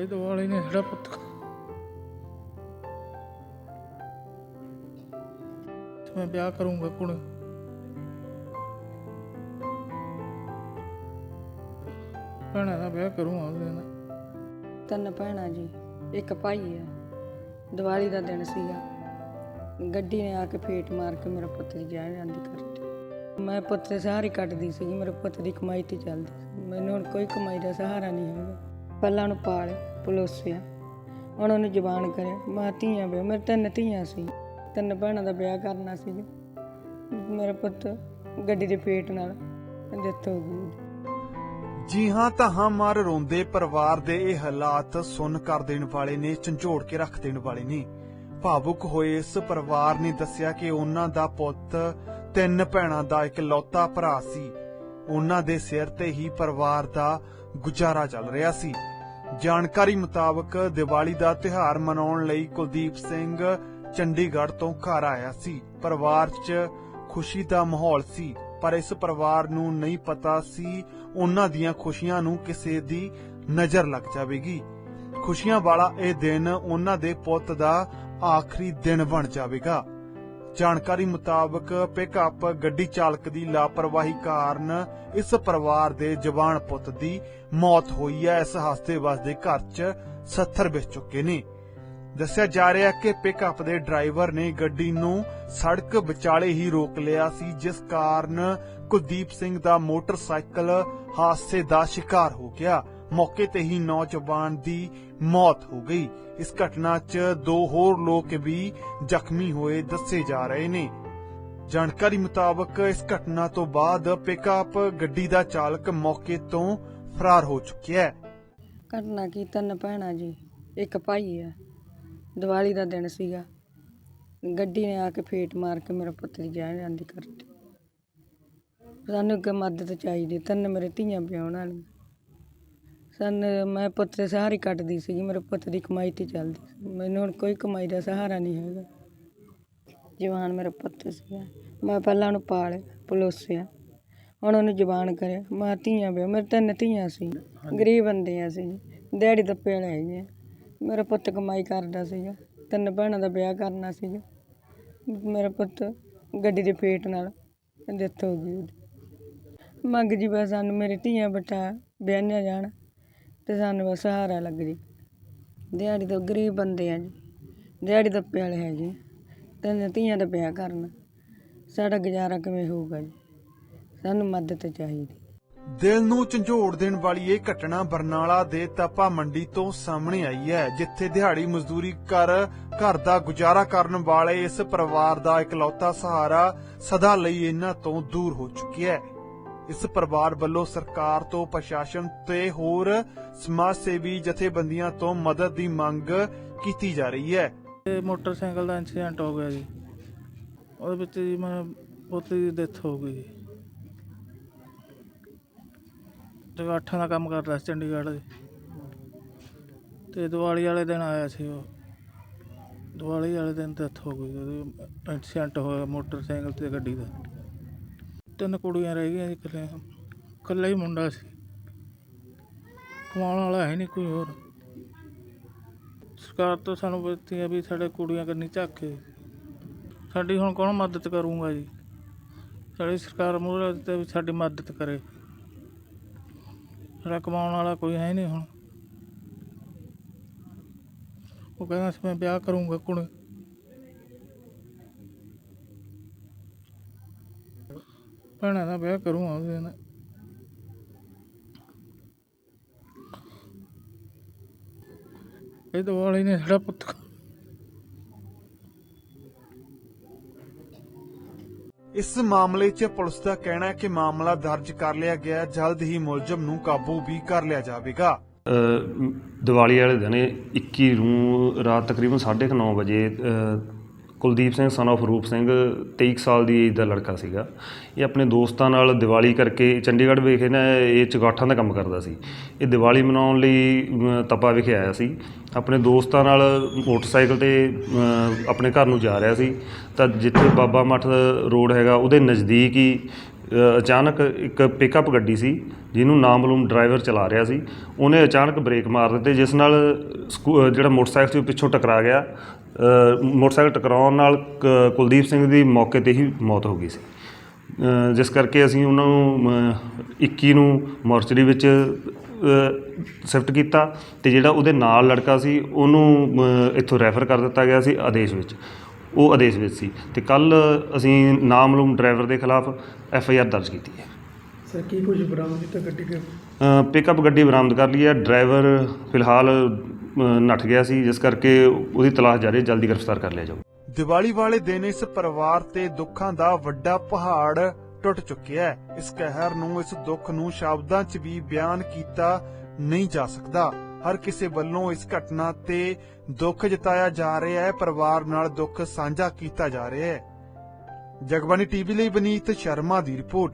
ਇਹ ਦਿਵਾਲੀ ਨੇ ਸਾਡਾ ਪੁੱਤ। ਮੈਂ ਵਿਆਹ ਕਰੂੰਗਾ ਕੁਣ ਭੈਣਾਂ ਦਾ ਵਿਆਹ ਕਰੂੰਗਾ ਉਹਦੇ ਨਾਲ। ਤਿੰਨ ਭੈਣਾਂ ਜੀ, ਇੱਕ ਭਾਈ ਹੈ ਦੀਵਾਲੀ ਦਾ ਦਿਨ ਸੀਗਾ। ਗੱਡੀ ਨੇ ਆ ਕੇ ਫੇਟ ਮਾਰ ਕੇ ਮੇਰਾ ਪੁੱਤ ਦੀ ਜਾਨ ਜਾਂਦੀ ਕਰਤੀ। ਮੈਂ ਪੁੱਤ ਦੇ ਸਹਾਰੇ ਕੱਟਦੀ ਸੀ ਮੇਰੇ ਪੁੱਤ ਦੀ ਕਮਾਈ ਤੇ ਚੱਲਦੀ ਸੀ। ਮੈਨੂੰ ਹੁਣ ਕੋਈ ਕਮਾਈ ਦਾ ਸਹਾਰਾ ਨਹੀਂ ਹੈਗਾ। ਪਹਿਲਾਂ ਉਹਨੂੰ ਪਾਲ, ਪਲੋਸਿਆ। ਹੁਣ ਉਹਨੂੰ ਜਵਾਨ ਕਰਿਆ, ਮਾਂ ਧੀਆਂ ਵਿਆਹ ਮੇਰੇ ਤਿੰਨ ਧੀਆਂ ਸੀ। ਤਿੰਨ ਭੈਣਾਂ ਦਾ ਵਿਆਹ ਕਰਨਾ ਸੀ। ਮੇਰਾ ਪੁੱਤ ਗੱਡੀ ਦੇ ਫੇਟ ਨਾਲ ਡੈਥ ਹੋ ਗਈ। ਜੀ ਹਾਂ ਤਾਂ ਮਾਰ ਰੋਂਦੇ ਪਰਿਵਾਰ ਦੇ ਇਹ ਹਾਲਾਤ ਸੁਣ ਕਰ ਦੇਣ ਵਾਲੇ ਨੇ, ਝੰਜੋੜ ਕੇ ਰੱਖ ਦੇਣ ਵਾਲੇ ਨੇ। ਭਾਵੁਕ ਹੋਏ ਇਸ ਪਰਿਵਾਰ ਨੇ ਦੱਸਿਆ ਕਿ ਉਹਨਾਂ ਦਾ ਪੁੱਤ ਤਿੰਨ ਭੈਣਾਂ ਦਾ ਇਕਲੌਤਾ ਭਰਾ ਸੀ। ਉਹਨਾਂ ਦੇ ਸਿਰ ਤੇ ਹੀ ਪਰਿਵਾਰ ਦਾ ਗੁਜ਼ਾਰਾ ਚੱਲ ਰਿਹਾ ਸੀ। ਜਾਣਕਾਰੀ ਮੁਤਾਬਕ ਦੀਵਾਲੀ ਦਾ ਤਿਉਹਾਰ ਮਨਾਉਣ ਲਈ ਕੁਲਦੀਪ ਸਿੰਘ ਚੰਡੀਗੜ੍ਹ ਤੋਂ ਘਰ ਆਇਆ ਸੀ। ਪਰਿਵਾਰ 'ਚ ਖੁਸ਼ੀ ਦਾ ਮਾਹੌਲ ਸੀ, ਪਰ ਇਸ ਪਰਿਵਾਰ ਨੂੰ ਨਹੀਂ ਪਤਾ ਸੀ ਉਹਨਾਂ ਦੀਆਂ ਖੁਸ਼ੀਆਂ ਨੂੰ ਕਿਸੇ ਦੀ ਨਜ਼ਰ ਲੱਗ ਜਾਵੇਗੀ। ਖੁਸ਼ੀਆਂ ਵਾਲਾ ਇਹ ਦਿਨ ਉਹਨਾਂ ਦੇ ਪੁੱਤ ਦਾ ਆਖਰੀ ਦਿਨ ਬਣ ਜਾਵੇਗਾ। ਜਾਣਕਾਰੀ ਮੁਤਾਬਕ ਪਿਕਅਪ ਗੱਡੀ ਚਾਲਕ ਦੀ ਲਾਪਰਵਾਹੀ ਕਾਰਨ ਇਸ ਪਰਿਵਾਰ ਦੇ ਜਵਾਨ ਪੁੱਤ ਦੀ ਮੌਤ ਹੋਈ ਹੈ। ਇਸ ਹਸਤੇ ਵਸਦੇ ਘਰ 'ਚ 70 ਵਿੱਚ ਚੁੱਕੇ ਨੇ। ਦੱਸਿਆ ਜਾ ਰਿਹਾ ਹੈ ਕਿ ਪਿਕਅਪ ਦੇ ਡਰਾਈਵਰ ਨੇ ਗੱਡੀ ਨੂੰ ਸੜਕ ਵਿਚਾਲੇ ਹੀ ਰੋਕ ਲਿਆ ਸੀ, ਜਿਸ ਕਾਰਨ ਕੁਲਦੀਪ ਸਿੰਘ ਦਾ ਮੋਟਰਸਾਈਕਲ ਹਾਦਸੇ ਦਾ ਸ਼ਿਕਾਰ ਹੋ ਗਿਆ। ਮੌਕੇ ਤੇ ਹੀ ਨੌਜਵਾਨ ਦੀ ਮੌਤ ਹੋ ਗਈ। ਇਸ ਘਟਨਾ 'ਚ ਦੋ ਹੋਰ ਲੋਕ ਵੀ ਜ਼ਖਮੀ ਹੋਏ ਦੱਸੇ ਜਾ ਰਹੇ ਨੇ। ਜਾਣਕਾਰੀ ਮੁਤਾਬਕ ਇਸ ਘਟਨਾ ਤੋਂ ਬਾਅਦ ਪਿਕਅਪ ਗੱਡੀ ਦਾ ਚਾਲਕ ਮੌਕੇ ਤੋਂ ਫਰਾਰ ਹੋ ਚੁੱਕਿਆ ਹੈ। ਘਟਨਾ ਕੀ? ਤਿੰਨ ਭੈਣਾਂ ਜੀ, ਇੱਕ ਭਾਈ ਹੈ ਦੀਵਾਲੀ ਦਾ ਦਿਨ ਸੀਗਾ। ਗੱਡੀ ਨੇ ਆ ਕੇ ਫੇਟ ਮਾਰ ਕੇ ਮੇਰਾ ਪੁੱਤ ਦੀ ਜਾਨ ਜਾਂਦੀ ਕਰਤੀ ਸਾਨੂੰ ਅੱਗੇ ਮਦਦ ਚਾਹੀਦੀ, ਤਿੰਨ ਮੇਰੇ ਧੀਆਂ ਵਿਆਹੁਣ ਵਾਲੀਆਂ। ਸਾਨੂੰ ਮੈਂ ਪੁੱਤ ਦੇ ਸਹਾਰੇ ਕੱਟਦੀ ਸੀਗੀ ਮੇਰੇ ਪੁੱਤ ਦੀ ਕਮਾਈ ਤੇ ਚੱਲਦੀ ਸੀ। ਮੈਨੂੰ ਹੁਣ ਕੋਈ ਕਮਾਈ ਦਾ ਸਹਾਰਾ ਨਹੀਂ ਹੈਗਾ। ਜਵਾਨ ਮੇਰਾ ਪੁੱਤ ਸੀਗਾ। ਮੈਂ ਪਹਿਲਾਂ ਉਹਨੂੰ ਪਾਲ ਪਲੋਸਿਆ। ਹੁਣ ਉਹਨੂੰ ਜਵਾਨ ਕਰਿਆ। ਮੈਂ ਧੀਆਂ ਵਿਆਹ ਮੇਰੇ ਤਿੰਨ ਧੀਆਂ ਸੀ। ਗਰੀਬ ਬੰਦੇ ਆ ਸੀ ਦਿਹਾੜੀ ਦੱਪੇ ਵਾਲੇ ਹੈਗੇ। ਮੇਰਾ ਪੁੱਤ ਕਮਾਈ ਕਰਦਾ ਸੀਗਾ। ਤਿੰਨ ਭੈਣਾਂ ਦਾ ਵਿਆਹ ਕਰਨਾ ਸੀਗਾ। ਮੇਰਾ ਪੁੱਤ ਗੱਡੀ ਦੇ ਫੇਟ ਨਾਲ ਡੈਥ ਹੋ ਗਈ ਉਹਦੀ। ਮੰਗ ਜੀ ਬਸ ਸਾਨੂੰ ਮੇਰੇ ਧੀਆਂ ਬਟਾ ਵਿਆਹਿਆ ਜਾਣ। ਤੇ ਸਾਨੂੰ ਸਹਾਰਾ ਲੱਗ ਜੀ ਦਿਹਾੜੀ ਤੋਂ ਗਰੀਬ ਬੰਦੇ ਆ ਜੀ। ਦਿਹਾੜੀ ਦੱਪੇ ਵਾਲੇ ਹੈਗੇ ਆ। ਤਿੰਨ ਧੀਆਂ ਦਾ ਵਿਆਹ ਕਰਨਾ। ਸਾਡਾ ਗੁਜ਼ਾਰਾ ਕਿਵੇਂ ਹੋਊਗਾ ਜੀ? ਸਾਨੂੰ ਮਦਦ ਚਾਹੀਦੀ। ਦਿਲ ਨੂੰ ਝੰਜੋੜ ਦੇਣ ਵਾਲੀ ਇਹ ਘਟਨਾ ਬਰਨਾਲਾ ਦੇ ਤਪਾ ਮੰਡੀ ਤੋਂ ਸਾਹਮਣੇ ਆਈ ਹੈ, ਜਿੱਥੇ ਦਿਹਾੜੀ ਮਜ਼ਦੂਰੀ ਕਰ, ਘਰ ਦਾ ਗੁਜ਼ਾਰਾ ਕਰਨ ਵਾਲੇ ਇਸ ਪਰਿਵਾਰ ਦਾ ਇਕਲੌਤਾ ਸਹਾਰਾ ਸਦਾ ਲਈ ਇਹਨਾਂ ਤੋਂ ਦੂਰ ਹੋ ਚੁੱਕਿਆ ਹੈ। ਇਸ ਪਰਿਵਾਰ ਵੱਲੋਂ ਸਰਕਾਰ ਤੋਂ ਪ੍ਰਸ਼ਾਸਨ ਤੇ ਹੋਰ ਸਮਾਜ ਸੇਵੀ ਜਥੇਬੰਦੀਆਂ ਤੋਂ ਮਦਦ ਦੀ ਮੰਗ ਕੀਤੀ ਜਾ ਰਹੀ ਹੈ। ਤੇ ਮੋਟਰਸਾਈਕਲ ਦਾ ਇਨਸੀਡੈਂਟ ਹੋ ਗਿਆ ਜੀ। ਉਹਦੇ ਵਿੱਚ ਜੀ ਮੈਂ ਪੁੱਤ ਦੀ ਡੈਥ ਹੋ ਗਈ ਜਗਾਠਾਂ ਦਾ ਕੰਮ ਕਰਦਾ ਸੀ ਚੰਡੀਗੜ੍ਹ ਦੇ ਤੇ ਦੀਵਾਲੀ ਵਾਲੇ ਦਿਨ ਆਇਆ ਸੀ ਉਹ। ਦੀਵਾਲੀ ਵਾਲੇ ਦਿਨ ਡੈਥ ਹੋ ਗਈ ਉਹਦੀ ਐਕਸੀਡੈਂਟ ਹੋਇਆ ਮੋਟਰਸਾਈਕਲ ਤੇ ਗੱਡੀ ਦਾ। ਤਿੰਨ ਕੁੜੀਆਂ ਰਹਿ ਗਈਆਂ ਜੀ ਇਕੱਲੇ। ਇਕੱਲਾ ਹੀ ਮੁੰਡਾ ਸੀ। ਕਮਾਉਣ ਵਾਲਾ ਹੈ ਨਹੀਂ ਕੋਈ ਹੋਰ। ਸਰਕਾਰ ਤੋਂ ਸਾਨੂੰ ਬੇਨਤੀ ਹੈ ਵੀ ਸਾਡੇ ਕੁੜੀਆਂ ਕੰਨੀ ਝਾਕੇ ਸਾਡੀ ਹੁਣ ਕੌਣ ਮਦਦ ਕਰੂੰਗਾ ਜੀ? ਸਾਡੀ ਸਰਕਾਰ ਮੂਹਰੇ ਤੇ ਵੀ ਸਾਡੀ ਮਦਦ ਕਰੇ। ਸਾਡਾ ਕਮਾਉਣ ਵਾਲਾ ਕੋਈ ਹੈ ਨਹੀਂ ਹੁਣ। ਉਹ ਕਹਿੰਦਾ ਸੀ, ਮੈਂ ਵਿਆਹ ਕਰੂੰਗਾ ਕੁੜੀ। ਭੈਣਾਂ ਦਾ ਵਿਆਹ ਕਰੂੰਗਾ ਉਹਦੇ ਨਾਲ। ਇਹ ਦਿਵਾਲੀ ਨੇ ਸਾਡਾ ਪੁੱਤ ਇਸ ਮਾਮਲੇ 'ਚ ਪੁਲਿਸ ਦਾ ਕਹਿਣਾ ਹੈ ਕਿ ਮਾਮਲਾ ਦਰਜ ਕਰ ਲਿਆ ਗਿਆ ਹੈ। ਜਲਦ ਹੀ ਮੁਲਜ਼ਮ ਨੂੰ ਕਾਬੂ ਵੀ ਕਰ ਲਿਆ ਜਾਵੇਗਾ। ਅ, ਦੀਵਾਲੀ ਵਾਲੇ ਦਿਨ 21 ਨੂੰ ਰਾਤ ਤਕਰੀਬਨ 9:30 ਵਜੇ ਅ, ਕੁਲਦੀਪ ਸਿੰਘ ਸਨ of ਰੂਪ ਸਿੰਘ 23 ਕੁ ਸਾਲ ਦੀ ਏਜ ਦਾ ਲੜਕਾ ਸੀਗਾ। ਇਹ ਆਪਣੇ ਦੋਸਤਾਂ ਨਾਲ ਦੀਵਾਲੀ ਕਰਕੇ ਚੰਡੀਗੜ੍ਹ ਵਿਖੇ ਨਾ ਇਹ ਚੁਗਾਠਾਂ ਦਾ ਕੰਮ ਕਰਦਾ ਸੀ। ਇਹ ਦੀਵਾਲੀ ਮਨਾਉਣ ਲਈ ਅ, ਤਪਾ ਵਿਖੇ ਆਇਆ ਸੀ। ਆਪਣੇ ਦੋਸਤਾਂ ਨਾਲ ਮੋਟਰਸਾਈਕਲ ਤੇ ਆਪਣੇ ਘਰ ਨੂੰ ਜਾ ਰਿਹਾ ਸੀ। ਤਾਂ ਜਿੱਥੇ ਬਾਬਾ ਮੱਠ ਰੋਡ ਹੈਗਾ ਉਹਦੇ ਨਜ਼ਦੀਕ ਹੀ ਅਚਾਨਕ ਇੱਕ ਪਿਕਅਪ ਗੱਡੀ ਸੀ ਜਿਹਨੂੰ ਨਾਮਲੂਮ ਡਰਾਈਵਰ ਚਲਾ ਰਿਹਾ ਸੀ। ਉਹਨੇ ਅਚਾਨਕ ਬ੍ਰੇਕ ਮਾਰ ਦਿੱਤੇ ਜਿਸ ਨਾਲ ਸਕੂ- ਜਿਹੜਾ ਮੋਟਰਸਾਈਕਲ ਸੀ ਉਹ ਪਿੱਛੋਂ ਟਕਰਾ ਗਿਆ। ਮੋਟਰਸਾਈਕਲ ਟਕਰਾਉਣ ਨਾਲ ਕੁਲਦੀਪ ਸਿੰਘ ਦੀ ਮੌਕੇ ਤੇ ਹੀ ਮੌਤ ਹੋ ਗਈ ਸੀ। ਜਿਸ ਕਰਕੇ ਅਸੀਂ ਉਹਨਾਂ ਨੂੰ ਅ, 21 ਨੂੰ ਮੋਰਚਰੀ ਵਿੱਚ ਸ਼ਿਫਟ ਕੀਤਾ ਤੇ ਜਿਹੜਾ ਉਹਦੇ ਨਾਲ ਲੜਕਾ ਸੀ ਉਹਨੂੰ ਇੱਥੋਂ ਰੈਫਰ ਕਰ ਦਿੱਤਾ ਗਿਆ ਸੀ ਆਦੇਸ਼ ਵਿੱਚ। ਉਹ ਆਦੇਸ਼ ਵਿੱਚ ਸੀ ਤੇ ਕੱਲ ਅਸੀਂ ਨਾਮਲੂਮ ਡਰਾਈਵਰ ਦੇ ਖਿਲਾਫ ਐਫ ਆਈ ਆਰ ਦਰਜ ਕੀਤੀ ਹੈ। ਸਰ ਕੀ ਕੁਝ ਬਰਾਮਦ ਕੀਤਾ ਗੱਡੀ ਦੇ ਪਿਕਅਪ ਗੱਡੀ ਬਰਾਮਦ ਕਰ ਲਈ ਹੈ। ਡਰਾਈਵਰ ਫਿਲਹਾਲ ਨੱਠ ਗਿਆ ਸੀ ਜਿਸ ਕਰਕੇ ਉਹਦੀ ਤਲਾਸ਼ ਜਾਰੀ ਹੈ, ਜਲਦੀ ਗ੍ਰਿਫਤਾਰ ਕਰ ਲਿਆ ਜਾਊ। ਦੀਵਾਲੀ ਵਾਲੇ ਦਿਨ ਇਸ ਪਰਿਵਾਰ ਤੇ ਦੁੱਖਾਂ ਦਾ ਵੱਡਾ ਪਹਾੜ ਟੁੱਟ ਚੁੱਕਿਆ ਹੈ। ਇਸ ਕਹਿਰ ਨੂੰ ਇਸ ਦੁੱਖ ਨੂੰ ਸ਼ਬਦਾਂ 'ਚ ਵੀ ਬਿਆਨ ਕੀਤਾ ਨਹੀਂ ਜਾ ਸਕਦਾ। ਹਰ ਕਿਸੇ ਵੱਲੋਂ ਇਸ ਘਟਨਾ ਤੇ ਦੁੱਖ ਜਤਾਇਆ ਜਾ ਰਿਹਾ ਹੈ। ਪਰਿਵਾਰ ਨਾਲ ਦੁੱਖ ਸਾਂਝਾ ਕੀਤਾ ਜਾ ਰਿਹਾ ਹੈ। ਜਗਬਾਨੀ ਟੀਵੀ ਲਈ ਬਨੀਤ ਸ਼ਰਮਾ ਦੀ ਰਿਪੋਰਟ।